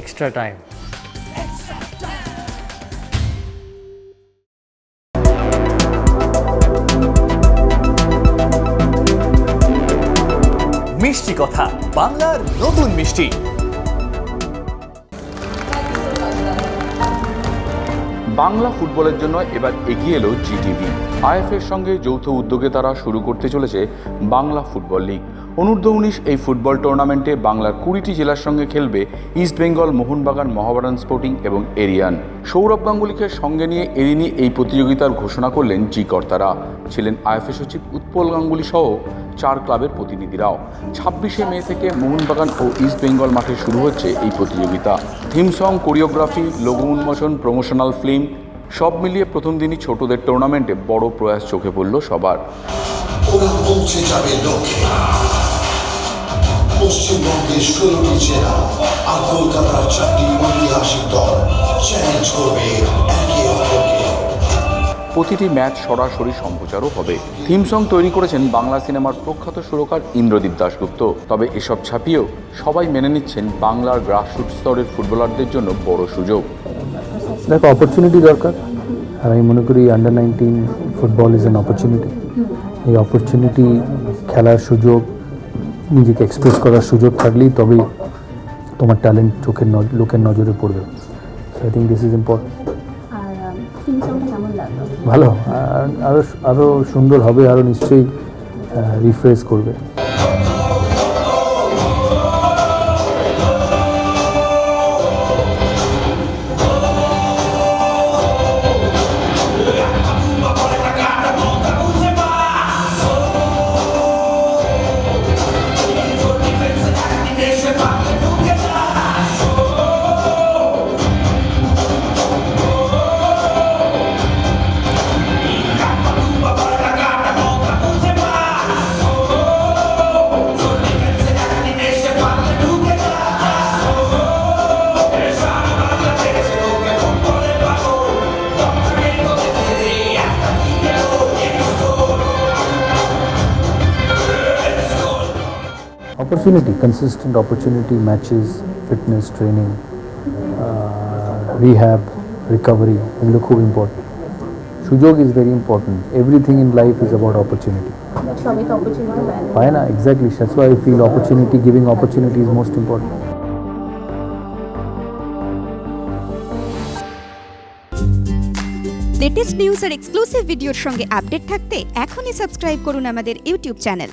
Extra time মিষ্টি কথা বাংলার নতুন মিষ্টি। বাংলা ফুটবলের জন্য এবার এগিয়ে এলো জিটিভি। আইএফের সঙ্গে যৌথ উদ্যোগে তারা শুরু করতে চলেছে বাংলা ফুটবল লিগ। অনূর্ধ্ব উনিশ এই ফুটবল টুর্নামেন্টে বাংলার কুড়িটি জেলার সঙ্গে খেলবে ইস্ট বেঙ্গল, মোহনবাগান মহাবারান স্পোর্টিং এবং এরিয়ান। সৌরভ গাঙ্গুলিকে সঙ্গে নিয়ে এদিনই এই প্রতিযোগিতার ঘোষণা করলেন জি কর্তারা। ছিলেন আইএফএ সচিব উৎপল গাঙ্গুলি সহ চার ক্লাবের প্রতিনিধিরাও। ছাব্বিশে মে থেকে মোহনবাগান ও ইস্ট বেঙ্গল মাঠে শুরু হচ্ছে এই প্রতিযোগিতা। থিম সং, কোরিওগ্রাফি লঘু উন্মোচন, প্রমোশনাল ফিল্ম, সব মিলিয়ে প্রথম দিনই ছোটদের টুর্নামেন্টে বড় প্রয়াস চোখে পড়ল সবার। পশ্চিমবঙ্গের ষোলোটি জেলা আর কলকাতার চারটি ঐতিহাসিক দল চ্যালেঞ্জ করবে। প্রতিটি ম্যাচ সরাসরি সম্প্রচারও হবে। থিম সং তৈরি করেছেন বাংলা সিনেমার প্রখ্যাত সুরকার ইন্দ্রদীপ দাশগুপ্ত। তবে এসব ছাপিয়েও সবাই মেনে নিচ্ছেন বাংলার গ্রাসরুট স্তরের ফুটবলারদের জন্য বড় সুযোগ। দেখো অপরচুনিটি দরকার। আর আমি মনে করি under nineteen football is an opportunity এই অপরচুনিটি খেলার সুযোগ, নিজেকে এক্সপ্রেস করার সুযোগ থাকলেই তবেই তোমার ট্যালেন্ট চোখের লোকের নজরে পড়বে। So I think this is important ভালো আরও আরও আরও সুন্দর হবে আরও নিশ্চয়ই রিফ্রেশ করবে। Opportunity consistent opportunity matches fitness training uh, rehab recovery এগুলো খুব ইম্পর্টেন্ট সুযোগ is very important everything in life is about opportunity পায় না exactly that's why I feel opportunity giving opportunity is most important latest news R exclusive ভিডিওর সঙ্গে update থাকতে এখনই subscribe করুন আমাদের ইউটিউব চ্যানেল